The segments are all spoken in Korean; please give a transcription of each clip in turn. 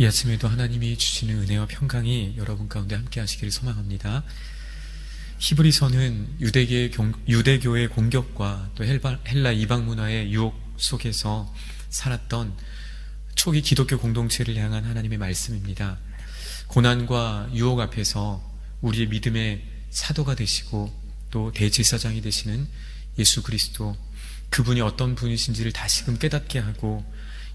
이 아침에도 하나님이 주시는 은혜와 평강이 여러분 가운데 함께 하시기를 소망합니다. 히브리서는 유대계의 경, 유대교의 공격과 또 헬라 이방 문화의 유혹 속에서 살았던 초기 기독교 공동체를 향한 하나님의 말씀입니다. 고난과 유혹 앞에서 우리의 믿음의 사도가 되시고 또 대제사장이 되시는 예수 그리스도 그분이 어떤 분이신지를 다시금 깨닫게 하고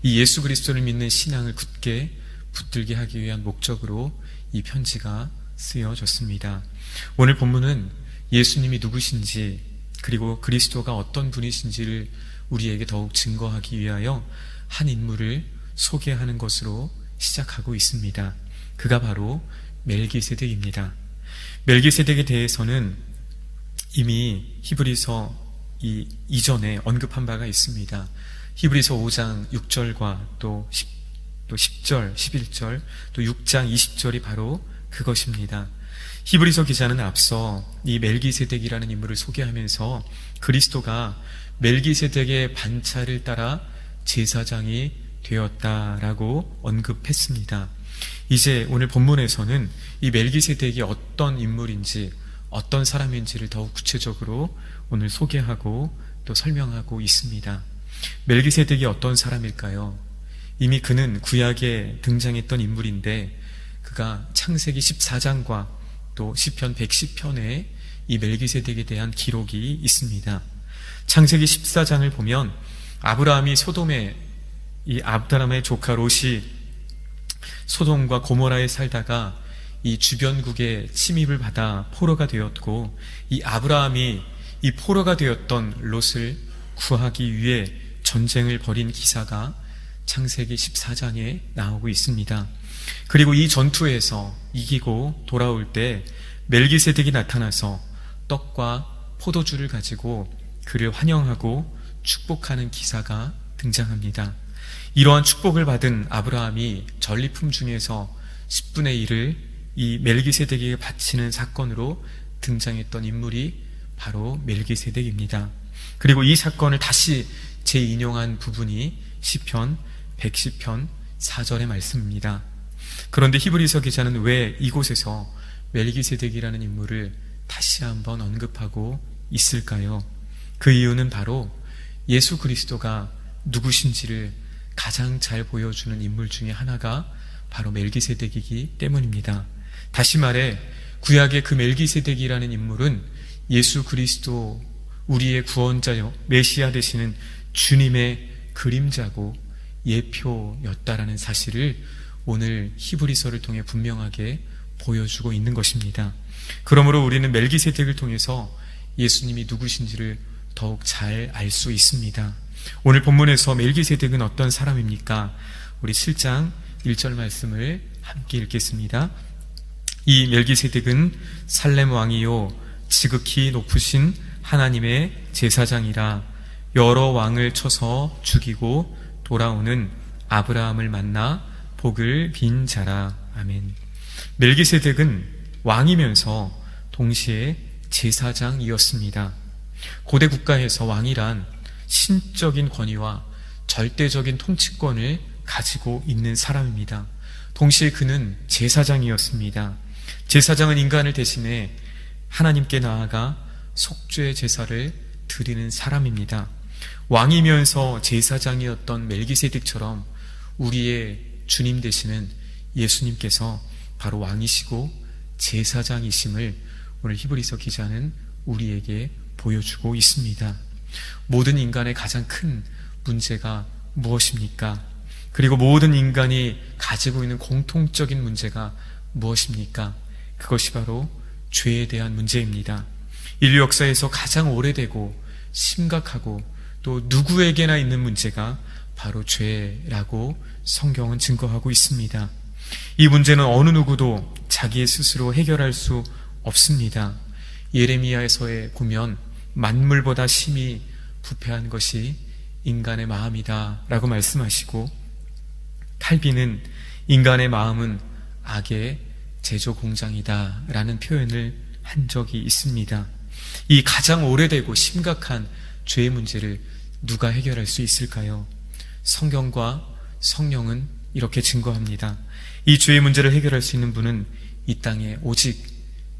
이 예수 그리스도를 믿는 신앙을 굳게 붙들게 하기 위한 목적으로 이 편지가 쓰여졌습니다. 오늘 본문은 예수님이 누구신지 그리고 그리스도가 어떤 분이신지를 우리에게 더욱 증거하기 위하여 한 인물을 소개하는 것으로 시작하고 있습니다. 그가 바로 멜기세덱입니다. 멜기세덱에 대해서는 이미 히브리서 이 이전에 언급한 바가 있습니다. 히브리서 5장 6절과 또 10, 또 10절, 11절, 또 6장 20절이 바로 그것입니다. 히브리서 기자는 앞서 이 멜기세덱이라는 인물을 소개하면서 그리스도가 멜기세덱의 반차를 따라 제사장이 되었다라고 언급했습니다. 이제 오늘 본문에서는 이 멜기세덱이 어떤 인물인지 어떤 사람인지를 더욱 구체적으로 오늘 소개하고 또 설명하고 있습니다. 멜기세덱이 어떤 사람일까요? 이미 그는 구약에 등장했던 인물인데 그가 창세기 14장과 또 시편 110편에 이 멜기세덱에 대한 기록이 있습니다. 창세기 14장을 보면 아브라함이 소돔에 이 아브다람의 조카 롯이 소돔과 고모라에 살다가 이 주변국의 침입을 받아 포로가 되었고 이 아브라함이 이 포로가 되었던 롯을 구하기 위해 전쟁을 벌인 기사가 창세기 14장에 나오고 있습니다. 그리고 이 전투에서 이기고 돌아올 때 멜기세덱이 나타나서 떡과 포도주를 가지고 그를 환영하고 축복하는 기사가 등장합니다. 이러한 축복을 받은 아브라함이 전리품 중에서 10분의 1을 이 멜기세덱에게 바치는 사건으로 등장했던 인물이 바로 멜기세덱입니다. 그리고 이 사건을 다시 재인용한 부분이 시편 110편 4절의 말씀입니다. 그런데 히브리서 기자는 왜 이곳에서 멜기세덱이라는 인물을 다시 한번 언급하고 있을까요? 그 이유는 바로 예수 그리스도가 누구신지를 가장 잘 보여주는 인물 중에 하나가 바로 멜기세덱이기 때문입니다. 다시 말해 구약의 그 멜기세덱이라는 인물은 예수 그리스도 우리의 구원자요 메시아 되시는 주님의 그림자고 예표였다라는 사실을 오늘 히브리서를 통해 분명하게 보여주고 있는 것입니다. 그러므로 우리는 멜기세덱을 통해서 예수님이 누구신지를 더욱 잘 알 수 있습니다. 오늘 본문에서 멜기세덱은 어떤 사람입니까? 우리 7장 1절 말씀을 함께 읽겠습니다. 이 멜기세덱은 살렘 왕이요 지극히 높으신 하나님의 제사장이라 여러 왕을 쳐서 죽이고 돌아오는 아브라함을 만나 복을 빈 자라. 아멘. 멜기세덱은 왕이면서 동시에 제사장이었습니다. 고대 국가에서 왕이란 신적인 권위와 절대적인 통치권을 가지고 있는 사람입니다. 동시에 그는 제사장이었습니다. 제사장은 인간을 대신해 하나님께 나아가 속죄 제사를 드리는 사람입니다. 왕이면서 제사장이었던 멜기세덱처럼 우리의 주님 되시는 예수님께서 바로 왕이시고 제사장이심을 오늘 히브리서 기자는 우리에게 보여주고 있습니다. 모든 인간의 가장 큰 문제가 무엇입니까? 그리고 모든 인간이 가지고 있는 공통적인 문제가 무엇입니까? 그것이 바로 죄에 대한 문제입니다. 인류 역사에서 가장 오래되고 심각하고 또 누구에게나 있는 문제가 바로 죄라고 성경은 증거하고 있습니다. 이 문제는 어느 누구도 자기 스스로 해결할 수 없습니다. 예레미야에서의 보면 만물보다 심히 부패한 것이 인간의 마음이다 라고 말씀하시고 칼빈은 인간의 마음은 악의 제조 공장이다 라는 표현을 한 적이 있습니다. 이 가장 오래되고 심각한 죄의 문제를 누가 해결할 수 있을까요? 성경과 성령은 이렇게 증거합니다. 이 죄의 문제를 해결할 수 있는 분은 이 땅에 오직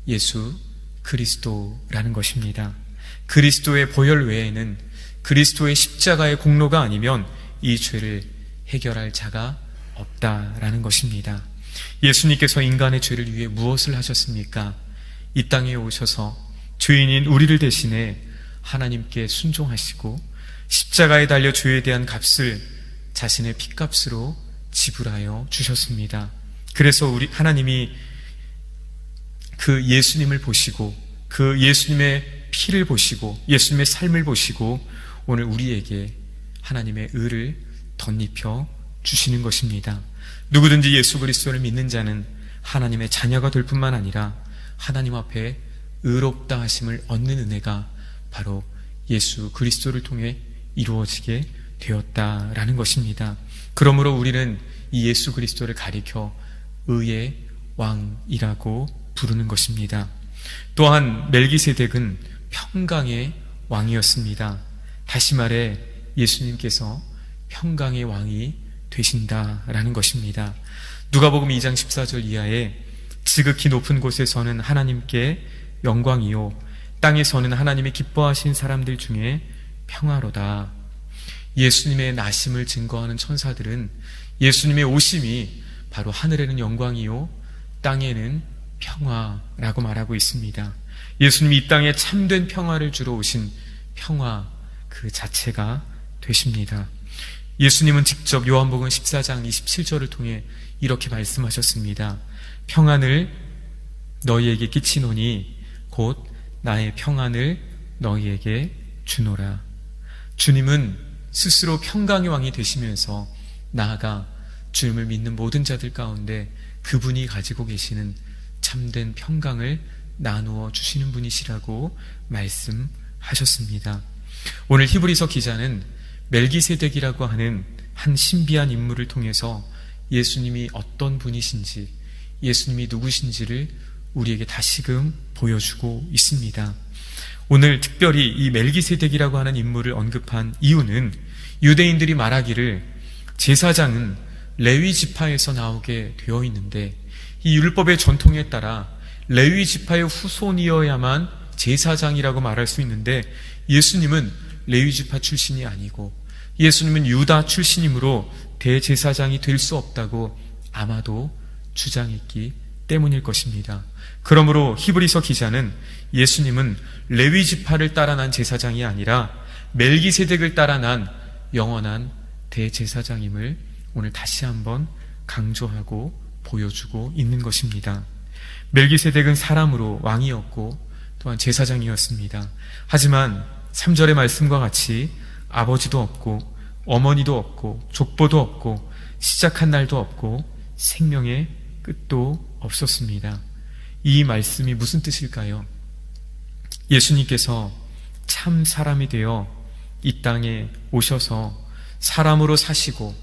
예수 그리스도라는 것입니다. 그리스도의 보혈 외에는 그리스도의 십자가의 공로가 아니면 이 죄를 해결할 자가 없다라는 것입니다. 예수님께서 인간의 죄를 위해 무엇을 하셨습니까? 이 땅에 오셔서 죄인인 우리를 대신해 하나님께 순종하시고 십자가에 달려 죄에 대한 값을 자신의 핏값으로 지불하여 주셨습니다. 그래서 우리 하나님이 그 예수님을 보시고 그 예수님의 피를 보시고 예수님의 삶을 보시고 오늘 우리에게 하나님의 의를 덧입혀 주시는 것입니다. 누구든지 예수 그리스도를 믿는 자는 하나님의 자녀가 될 뿐만 아니라 하나님 앞에 의롭다 하심을 얻는 은혜가 바로 예수 그리스도를 통해 이루어지게 되었다라는 것입니다. 그러므로 우리는 이 예수 그리스도를 가리켜 의의 왕이라고 부르는 것입니다. 또한 멜기세덱은 평강의 왕이었습니다. 다시 말해 예수님께서 평강의 왕이 되신다라는 것입니다. 누가복음 2장 14절 이하에 지극히 높은 곳에서는 하나님께 영광이요 땅에서는 하나님이 기뻐하신 사람들 중에 평화로다. 예수님의 나심을 증거하는 천사들은 예수님의 오심이 바로 하늘에는 영광이요 땅에는 평화라고 말하고 있습니다. 예수님이 이 땅에 참된 평화를 주러 오신 평화 그 자체가 되십니다. 예수님은 직접 요한복음 14장 27절을 통해 이렇게 말씀하셨습니다. 평안을 너희에게 끼치노니 곧 나의 평안을 너희에게 주노라. 주님은 스스로 평강의 왕이 되시면서 나아가 주님을 믿는 모든 자들 가운데 그분이 가지고 계시는 참된 평강을 나누어 주시는 분이시라고 말씀하셨습니다. 오늘 히브리서 기자는 멜기세덱이라고 하는 한 신비한 인물을 통해서 예수님이 어떤 분이신지, 예수님이 누구신지를 우리에게 다시금 보여주고 있습니다. 오늘 특별히 이 멜기세덱이라고 하는 인물을 언급한 이유는 유대인들이 말하기를 제사장은 레위 지파에서 나오게 되어 있는데 이 율법의 전통에 따라 레위 지파의 후손이어야만 제사장이라고 말할 수 있는데 예수님은 레위 지파 출신이 아니고 예수님은 유다 출신이므로 대제사장이 될 수 없다고 아마도 주장했기 때문일 것입니다. 그러므로 히브리서 기자는 예수님은 레위 지파를 따라 난 제사장이 아니라 멜기세덱을 따라 난 영원한 대제사장임을 오늘 다시 한번 강조하고 보여주고 있는 것입니다. 멜기세덱은 사람으로 왕이었고 또한 제사장이었습니다. 하지만 3절의 말씀과 같이 아버지도 없고 어머니도 없고 족보도 없고 시작한 날도 없고 생명의 끝도 없었습니다. 이 말씀이 무슨 뜻일까요? 예수님께서 참 사람이 되어 이 땅에 오셔서 사람으로 사시고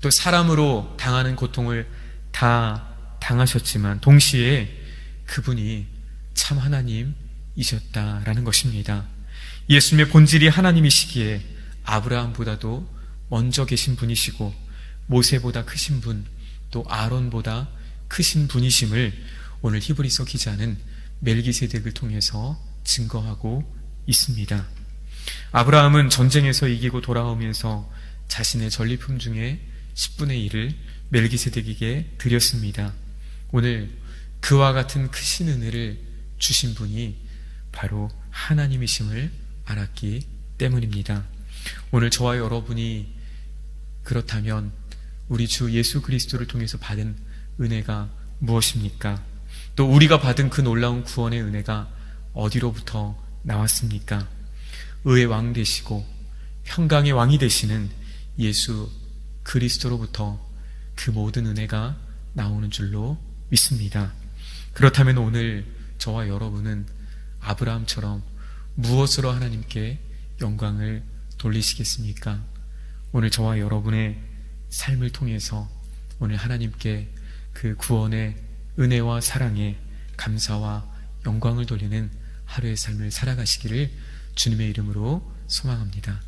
또 사람으로 당하는 고통을 다 당하셨지만 동시에 그분이 참 하나님이셨다라는 것입니다. 예수님의 본질이 하나님이시기에 아브라함보다도 먼저 계신 분이시고 모세보다 크신 분, 또 아론보다 크신 분이심을 오늘 히브리서 기자는 멜기세덱을 통해서 증거하고 있습니다. 아브라함은 전쟁에서 이기고 돌아오면서 자신의 전리품 중에 10분의 1을 멜기세덱에게 드렸습니다. 오늘 그와 같은 크신 은혜를 주신 분이 바로 하나님이심을 알았기 때문입니다. 오늘 저와 여러분이 그렇다면 우리 주 예수 그리스도를 통해서 받은 은혜가 무엇입니까? 또 우리가 받은 그 놀라운 구원의 은혜가 어디로부터 나왔습니까? 의의 왕 되시고 평강의 왕이 되시는 예수 그리스도로부터 그 모든 은혜가 나오는 줄로 믿습니다. 그렇다면 오늘 저와 여러분은 아브라함처럼 무엇으로 하나님께 영광을 돌리시겠습니까? 오늘 저와 여러분의 삶을 통해서 오늘 하나님께 그 구원의 은혜와 사랑에 감사와 영광을 돌리는 하루의 삶을 살아가시기를 주님의 이름으로 소망합니다.